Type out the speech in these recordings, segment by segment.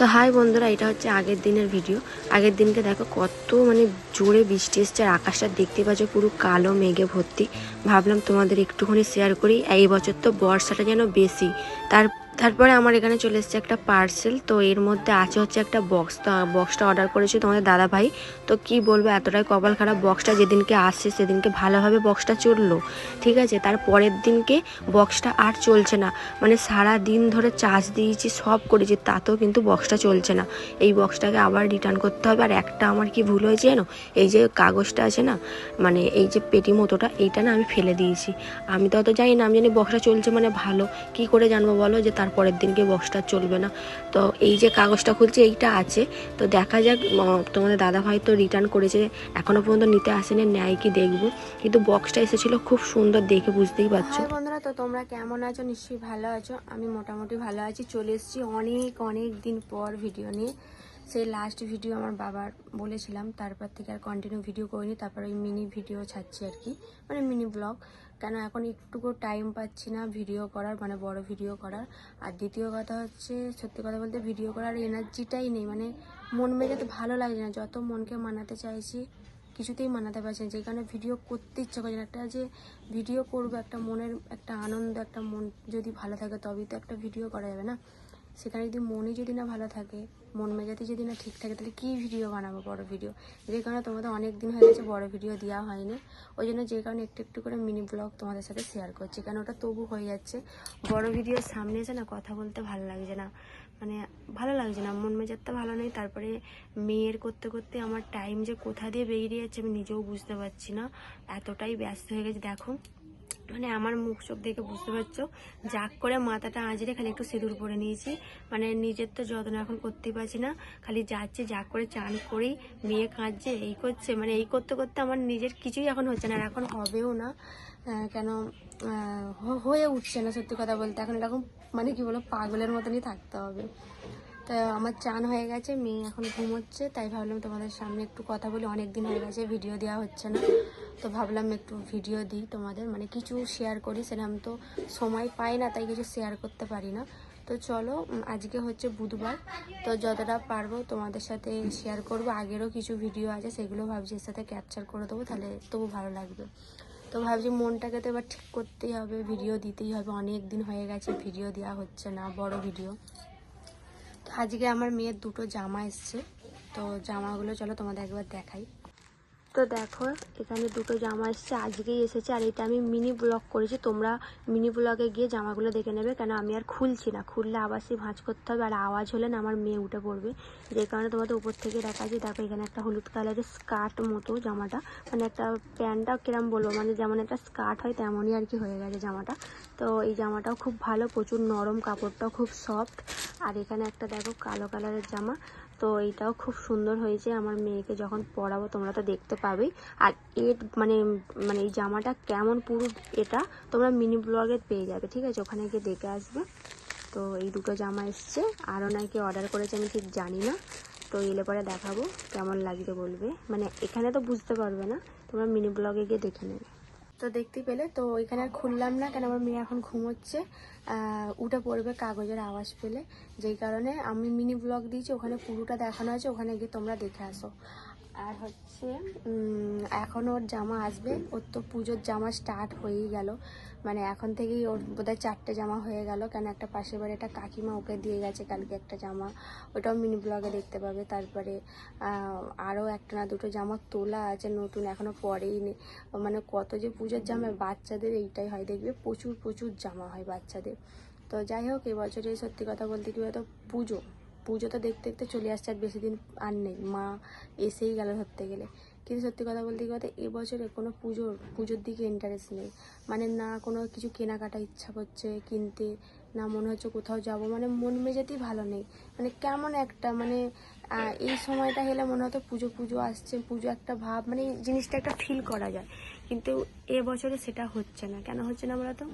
তো হাই বন্ধুরা, এটা হচ্ছে আগের দিনের ভিডিও আগের দিনকে দেখো কত মানে জোরে বৃষ্টি এসছে আর আকাশটা দেখতে পাচ্ছ পুরো কালো মেঘে ভর্তি। ভাবলাম তোমাদের একটুখানি শেয়ার করি। এই বছর তো বর্ষাটা যেন বেশি। তার তারপরে আমার এখানে চলে এসেছে একটা পার্সেল তো এর মধ্যে আছে হচ্ছে একটা বক্স তো বক্সটা অর্ডার করেছি তোমাদের দাদা ভাই তো কি বলব, এতটাই কপাল খারাপ বক্সটা যেদিনকে আসছে সেদিনকে ভালোভাবে বক্সটা চলল, ঠিক আছে? তার পরের দিনকে বক্সটা আর চলছে না। মানে সারা দিন ধরে চার্জ দিয়েছি, সব করেছি, তাতেও কিন্তু বক্সটা চলছে না। এই বক্সটাকে আবার রিটার্ন করতে হবে, আর একটা আমার কি ভুল হয়েছে জানো? এই যে কাগজটা আছে না মানে এই যে পেটি মতোটা, এইটা না আমি ফেলে দিয়েছি। আমি তো অত জানি না, আমি জানি বক্সটা চলছে মানে ভালো। কি করে জানব বলো? যে তারপরের দিনকে বক্সটা চলবে না। তো এই যে কাগজটা খুলছে, এইটা আছে। তো দেখা যাক তোমাদের দাদা ভাই তো রিটার্ন করেছে, এখনও পর্যন্ত নিতে আসেনি, নেয় কি দেখব। কিন্তু বক্সটা এসেছিল খুব সুন্দর দেখে বুঝতেই পারছ। বন্ধুরা, তো তোমরা কেমন আছো? নিশ্চয়ই ভালো আছো। আমি মোটামুটি ভালো আছি। চলে এসেছি অনেক অনেক দিন পর ভিডিও নিয়ে। সেই লাস্ট ভিডিও আমার বাবার বলেছিলাম, তারপর থেকে আর কন্টিনিউ ভিডিও করিনি। তারপর ওই মিনি ভিডিও ছাড়ছি আর কি মানে মিনি ব্লগ কেন এখন একটুকু টাইম পাচ্ছি না ভিডিও করার মানে বড় ভিডিও করার। আর দ্বিতীয় কথা হচ্ছে, সত্যি কথা বলতে ভিডিও করার এনার্জিটাই নেই। মানে মন মেজাতে ভালো লাগছে না। যত মনকে মানাতে চাইছি, কিছুতেই মানাতে পারছি না। যে কারণে ভিডিও করতে ইচ্ছা করছে না। একটা যে ভিডিও করব, একটা মনের, একটা আনন্দ, একটা মন যদি ভালো থাকে, তবেই তো একটা ভিডিও করা যাবে না। সেখানে যদি মনই যদি না ভালো থাকে, মন মেজাতে যদি না ঠিক থাকে, তাহলে কী ভিডিও বানাবো বড় ভিডিও যে কারণে তোমাদের অনেক দিন হয়ে গেছে বড় ভিডিও দেওয়া হয়নি। ওই জন্য যে কারণে একটু একটু করে মিনি ব্লগ তোমাদের সাথে শেয়ার করছি। কারণ ওটা তবু হয়ে যাচ্ছে, বড় ভিডিওর সামনে এসে না কথা বলতে ভালো লাগছে না। মানে ভালো লাগছে না, মন মেজাজটা ভালো নেই, তারপরে মেয়ের করতে করতে আমার টাইম যে কোথা দিয়ে বেরিয়ে যাচ্ছে আমি নিজেও বুঝতে পারছি না। এতটাই ব্যস্ত হয়ে গেছে, দেখো। মানে আমার মুখ চোখ দেখে বুঝতে পারছ? জাগ করে মাথাটা আঁচড়ে খালি একটু সিঁদুর পরে নিয়েছি। মানে নিজের তো যত্ন এখন করতেই পারছি না। খালি যাচ্ছে জাগ করে চান করেই মেয়ে কাঁদছে, এই করছে। মানে এই করতে করতে আমার নিজের কিছুই এখন হচ্ছে না। আর এখন হবেও না। কেন হয়ে উঠছে না সত্যি কথা বলতে। এখন এরকম মানে কি বলো পাগলের মতনই থাকতে হবে। তো আমার চান হয়ে গেছে, মেয়ে এখন ঘুমোচ্ছে। তাই ভাবলাম তোমাদের সামনে একটু কথা বলি। অনেক দিন হয়ে গেছে, ভিডিও দেওয়া হচ্ছে না। তো ভাবলাম একটু ভিডিও দিই তোমাদের। মানে কিছু শেয়ার করি, সেরকম তো সময় পাই না, তাই কিছু শেয়ার করতে পারি না। তো চলো আজকে হচ্ছে বুধবার। তো যতটা পারব তোমাদের সাথে শেয়ার করব। আগেরও কিছু ভিডিও আছে, সেগুলো ভাবছি এর সাথে ক্যাপচার করে দেবো, তাহলে তবু ভালো লাগবে। তো ভাবছি মনটাকে তো এবার ঠিক করতেই হবে ভিডিও দিতেই হবে। অনেক দিন হয়ে গেছে ভিডিও দেওয়া হচ্ছে না, বড় ভিডিও তো আজকে আমার মেয়ের দুটো জামা এসছে। তো জামাগুলো চলো তোমাদের একবার দেখাই। তো দেখো, এখানে দুটো জামা এসছে, আজকেই এসেছে, আর এটা আমি মিনি ব্লগ করেছি, তোমরা মিনি ব্লগে গিয়ে জামাগুলো দেখে নেবে, কেন আমি আর খুলছি না। খুললে আবার সেই ভাঁজ করতে হবে, আর আওয়াজ হলে না আমার মেয়ে উঠে পড়বে। যে কারণে তোমাদের উপর থেকে দেখা যায় দেখো এখানে একটা হলুদ কালারের স্কার্ট মতো জামাটা মানে একটা প্যান্টটা কিরম বলব মানে যেমন একটা স্কার্ট হয় তেমনই আর কি হয়ে গেছে জামাটা। তো এই জামাটাও খুব ভালো, প্রচুর নরম, কাপড়টাও খুব সফট আর এখানে একটা দেখো কালো কালারের জামা তো এইটাও খুব সুন্দর হয়েছে। আমার মেয়েকে যখন পরাবো তোমরা তো দেখতে পাবেই। আর এর মানে মানে এই জামাটা কেমন পুরো এটা তোমরা মিনি ব্লগে পেয়ে যাবে, ঠিক আছে? ওখানে গিয়ে দেখে আসবে। তো এই দুটো জামা এসছে। আরও নাকি অর্ডার করেছে, আমি ঠিক জানি না। তো এলে পরে দেখাবো, কেমন লাগছে বলবে। মানে এখানে তো বুঝতে পারবে না। তোমরা মিনি ব্লগে গিয়ে দেখে নেবে। তো দেখতে পেলে, তো এখানে আর খুললাম না, কেন আমার মেয়ে এখন ঘুমোচ্ছে। উঠে পড়বে কাগজের আওয়াজ পেলে। যেই কারণে আমি মিনি ব্লগ দিয়েছি, ওখানে পুরোটা দেখানো আছে, ওখানে গিয়ে তোমরা দেখে আসো। আর হচ্ছে এখন ওর জামা আসবে। ওর তো পুজোর জামা স্টার্ট হয়েই গেল। মানে এখন থেকেই ওর বোধহয় চারটে জামা হয়ে গেল। কেন একটা পাশের বাড়ি একটা কাকিমা ওকে দিয়ে গেছে কালকে একটা জামা। ওটাও মিনি ব্লগে দেখতে পাবে। তারপরে আরও একটা না দুটো জামা তোলা আছে নতুন এখনও পরেই নি। মানে কত যে পুজোর জামা, বাচ্চাদের এইটাই হয়। দেখবে প্রচুর প্রচুর জামা হয় বাচ্চাদের। তো যাই হোক, এবছরে সত্যি কথা বলতে কি হয়তো পুজো। পুজো তো দেখতে দেখতে চলে আসছে, আর বেশি দিন আর নেই। মা এসেই গেল ধরতে গেলে। কিন্তু সত্যি কথা বলতে বলতে এবছরে কোনো পুজোর পুজোর দিকে ইন্টারেস্ট নেই। মানে না কোনো কিছু কেনাকাটা ইচ্ছা করছে কিনতে, না মনে হচ্ছে কোথাও যাব। মানে মন মেজাতেই ভালো নেই। মানে কেমন একটা মানে এই সময়টা হলে মনে হতো পুজো পুজো আসছে, পুজো একটা ভাব মানে এই জিনিসটা একটা ফিল করা যায়। কিন্তু এবছরে সেটা হচ্ছে না। কেন হচ্ছে না বলতো?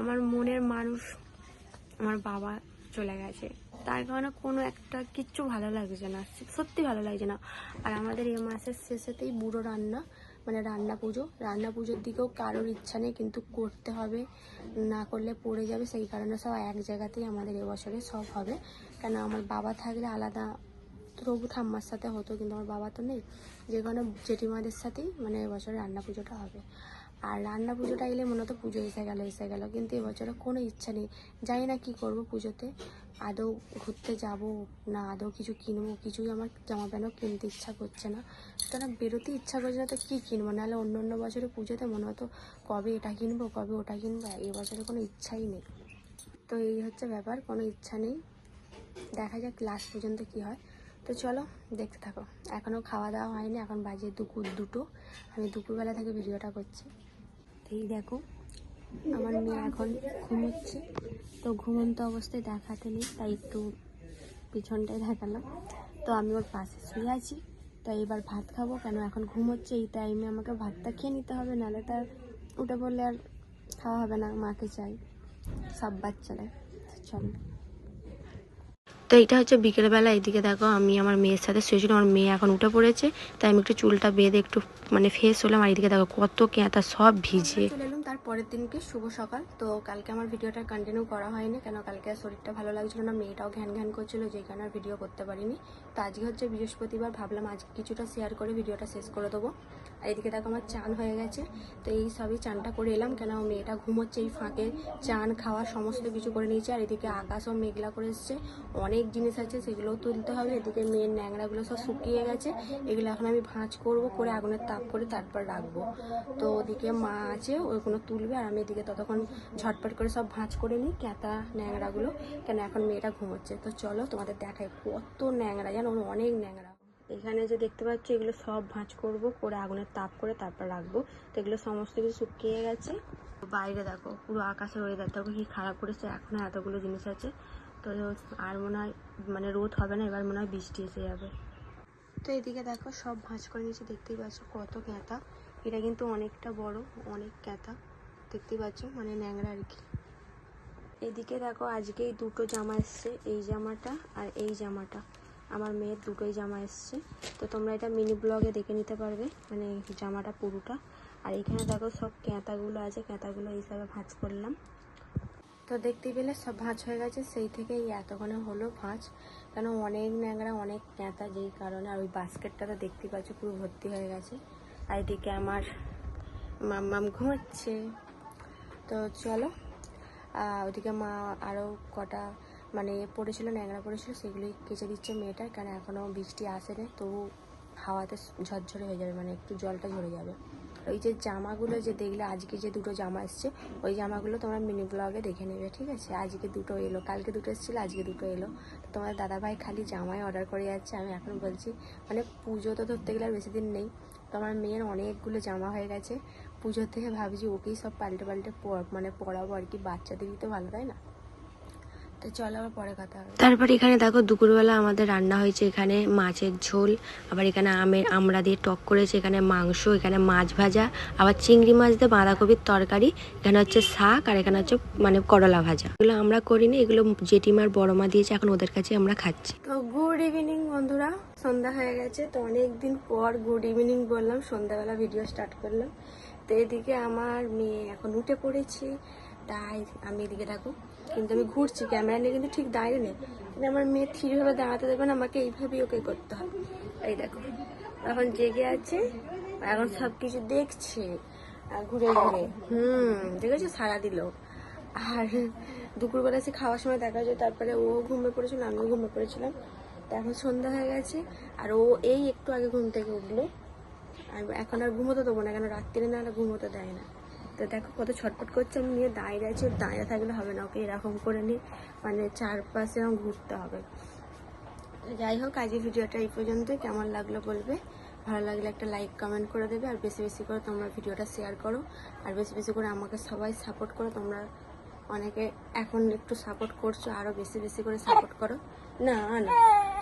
আমার মনের মানুষ, আমার বাবা চলে গেছে। তার কারণে কোনো একটা কিচ্ছু ভালো লাগছে না সত্যি ভালো লাগছে না। আর আমাদের এই মাসের শেষেতেই বুড়ো রান্না মানে রান্না পুজো। রান্না পুজোর দিকেও কারোর ইচ্ছা নেই, কিন্তু করতে হবে, না করলে পড়ে যাবে। সেই কারণে সব এক জায়গাতেই আমাদের এবছরে সব হবে। কেন, আমার বাবা থাকলে আলাদা, তবু ঠাম্মার সাথে হতো, কিন্তু আমার বাবা তো নেই। যে কোনো জেঠিমাদের সাথেই মানে এবছরে রান্না পুজোটা হবে। আর রান্না পুজোটা এলে মনে হতো পুজো এসে গেল এসে গেল, কিন্তু এবছরে কোনো ইচ্ছা নেই। জানি না কি করব পুজোতে। আদৌ ঘুরতে যাব না, আদৌ কিছু কিনবো, কিছুই আমার জামা প্যান্টও কিনতে ইচ্ছা করছে না। সুতরাং বেরোতে ইচ্ছা করছে না, তো কী কিনবো? নাহলে অন্য অন্য বছরে পুজোতে মনে হতো, কবে এটা কিনবো, কবে ওটা কিনবো? এবছরে কোনো ইচ্ছাই নেই। তো এই হচ্ছে ব্যাপার, কোনো ইচ্ছা নেই। দেখা যাক লাস্ট পর্যন্ত কি হয়। তো চলো, দেখতে থাকো। এখনও খাওয়া দাওয়া হয়নি, এখন বাজে দুপুর দুটো। আমি দুপুরবেলা থেকে ভিডিওটা করছি। এই দেখো, আমার মেয়ে এখন ঘুমোচ্ছে। তো ঘুমন্ত অবস্থায় দেখাতে নেই, তাই একটু পিছনটাই দেখালাম। তো আমি ওর পাশে শুয়ে আছি। তো এবার ভাত খাব, কেন এখন ঘুমোচ্ছে? এই টাইমে আমাকে ভাতটা খেয়ে নিতে হবে, নাহলে তার উঠে বললে আর খাওয়া হবে না, মাকে চাই। সব বাচ্চারা চলো। তো এটা হচ্ছে বিকেলবেলা এদিকে দেখো আমি আমার মেয়ের সাথে শুয়েছিলাম আমার মেয়ে এখন উঠে পড়েছে তাই আমি একটু চুলটা বেঁধে একটু মানে ফ্রেশ হলাম আর এদিকে দেখো কত কেঁতা সব ভিজে। চলে এলাম তার পরের দিনকে শুভ সকাল। তো কালকে আমার ভিডিওটা কন্টিনিউ করা হয়নি কেন কালকে আর শরীরটা ভালো লাগছিল না মেয়েটাও ঘ্যান ঘ্যান করছিল যেই কারণে আর ভিডিও করতে পারিনি। তো আজকে হচ্ছে বৃহস্পতিবার ভাবলাম আজকে কিছুটা শেয়ার করে ভিডিওটা শেষ করে দেবো। আর এদিকে দেখো আমার চান হয়ে গেছে তো এই সবই চানটা করে এলাম কেন মেয়েটা ঘুমোচ্ছে এই ফাঁকে চান খাওয়া সমস্ত কিছু করে নিয়েছে আর এদিকে আকাশও মেঘলা করে এসছে অনেক জিনিস আছে, সেগুলোও তুলতে হবে। এদিকে মেয়ের ন্যাংরাগুলো সব শুকিয়ে গেছে। এগুলো এখন আমি ভাঁজ করব, করে আগুনের তাপ করে তারপর রাখব। তো ওদিকে মা আছে ওইগুলো তুলবে আর আমি এদিকে ততক্ষণ ঝটপট করে সব ভাঁজ করে নিই, ক্যাতা ন্যাংরাগুলো কেন এখন মেয়েটা ঘুমোচ্ছে। তো চলো তোমাদের দেখাই কত ন্যাংরা জানো? অনেক ন্যাংরা এখানে যে দেখতে পাচ্ছ, এগুলো সব ভাঁজ করব, করে আগুনের তাপ করে তারপর রাখব। তো এগুলো সমস্ত কিছু শুকিয়ে গেছে। বাইরে দেখো, পুরো আকাশের দেখো কি খারাপ করেছে, এখনও এতগুলো জিনিস আছে। তো আর মনে হয় মানে রোদ হবে না, এবার মনে হয় বৃষ্টি এসে যাবে। তো এদিকে দেখো, সব ভাঁজ করে নিয়েছি। দেখতেই পাচ্ছ কত ক্যাঁথা এটা কিন্তু অনেকটা বড়, অনেক ক্যাঁথা দেখতেই পাচ্ছ মানে ন্যাংরা আর কি। এদিকে দেখো, আজকেই দুটো জামা এসছে, এই জামাটা আর এই জামাটা। আমার মেয়ের দুটোই জামা এসছে। তো তোমরা এটা মিনি ব্লগে দেখে নিতে পারবে মানে জামাটা পুরোটা। আর এখানে দেখো, সব ক্যাঁতাগুলো আছে। ক্যাঁতাগুলো হিসাবে ভাঁজ করলাম। তো দেখতে পেলে সব ভাঁজ হয়ে গেছে। সেই থেকেই এতক্ষণে হলো ভাঁজ। কেন অনেক ন্যাংরা অনেক ক্যাঁতা যেই কারণে। আর ওই বাস্কেটটা তো দেখতে পাচ্ছ পুরো ভর্তি হয়ে গেছে। আর এদিকে আমার মাম ঘুমাচ্ছে। তো চলো ওদিকে মা আরও কটা মানে পড়েছিল ন্যাংরা পড়েছিল সেগুলি কেচে দিচ্ছে মেয়েটার। কারণ এখনও বৃষ্টি আসেনি, তবু হাওয়াতে ঝরঝরে হয়ে যাবে মানে একটু জলটা ঝরে যাবে। ওই যে জামাগুলো যে দেখলে, আজকে যে দুটো জামা এসছে, ওই জামাগুলো তোমরা মিনি ব্লগে দেখে নেবে, ঠিক আছে? আজকে দুটো এলো, কালকে দুটো এসেছিল, আজকে দুটো এলো। তোমার দাদাভাই খালি জামাই অর্ডার করে যাচ্ছে, আমি এখন বলছি মানে পুজো তো ধরতে গেলে আর বেশি দিন নেই। তো আমার মেয়ের অনেকগুলো জামা হয়ে গেছে। পুজোর থেকে ভাবছি ওকেই সব পাল্টে পাল্টে মানে পড়াবো আর কি, বাচ্চাদেরই তো ভালো, তাই না? তো চলো আবার পরে কথা হবে। তারপর এখানে দেখো দুপুরবেলা আমাদের রান্না হয়েছে এখানে মাছের ঝোল আবার এখানে আমের আমরা দিয়ে টক করেছে এখানে মাংস এখানে মাছ ভাজা আবার চিংড়ি মাছ দিয়ে বাঁধাকপির তরকারি এখানে হচ্ছে শাক আর এখানে হচ্ছে মানে করলা ভাজা। এগুলো আমরা করিনি এগুলো জেঠিমার বড় মা দিয়েছে এখন ওদের কাছে আমরা খাচ্ছি। তো গুড ইভিনিং বন্ধুরা সন্ধ্যা হয়ে গেছে তো অনেক দিন পর গুড ইভিনিং বললাম সন্ধ্যাবেলা ভিডিও স্টার্ট করলাম। তো এদিকে আমার মেয়ে এখন উঠে পড়েছে তাই আমি এদিকে থাকো কিন্তু আমি ঘুরছি ক্যামেরা নিয়ে, কিন্তু ঠিক দাঁড়িয়ে নেই। কিন্তু আমার মেয়ে থিরভাবে দাঁড়াতে দেবে না, আমাকে এইভাবেই ওকে করতে হবে। এই দেখো, এখন জেগে আছে এখন সব কিছু দেখছে ঘুরে ঘুরে, হুম, দেখেছ? সারা দিল। আর দুপুরবেলা সে খাওয়ার সময় দেখা যায়, তারপরে ও ঘুমে পড়েছিল, আমিও ঘুমে পড়েছিলাম। তো এখন সন্ধ্যা হয়ে গেছে, আর ও এই একটু আগে ঘুম থেকে উঠল। আর এখন আর ঘুমোতে দেবো না, কেন রাত্রিরে না ঘুমোতে দেয় না। তো দেখো কত ছটফট করছে, আমি নিয়ে দাঁড়িয়ে আছি, ওর দাঁড়িয়ে থাকলে হবে না, ওকে এরকম করে নিয়ে মানে চারপাশে আমার ঘুরতে হবে। যাই হোক, আজকের ভিডিওটা এই পর্যন্তই। কেমন লাগল বলবে? ভালো লাগলে একটা লাইক কমেন্ট করে দেবে, আর বেশি বেশি করে তোমরা ভিডিওটা শেয়ার করো। আর বেশি বেশি করে আমাকে সবাই সাপোর্ট করো, তোমরা অনেকে এখন একটু সাপোর্ট করছ আরও বেশি বেশি করে সাপোর্ট করো। না না,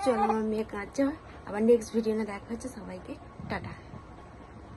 চলো আমার মেয়ে কাঁদছে। আবার নেক্সট ভিডিও না দেখা হচ্ছে, সবাইকে, টাটা।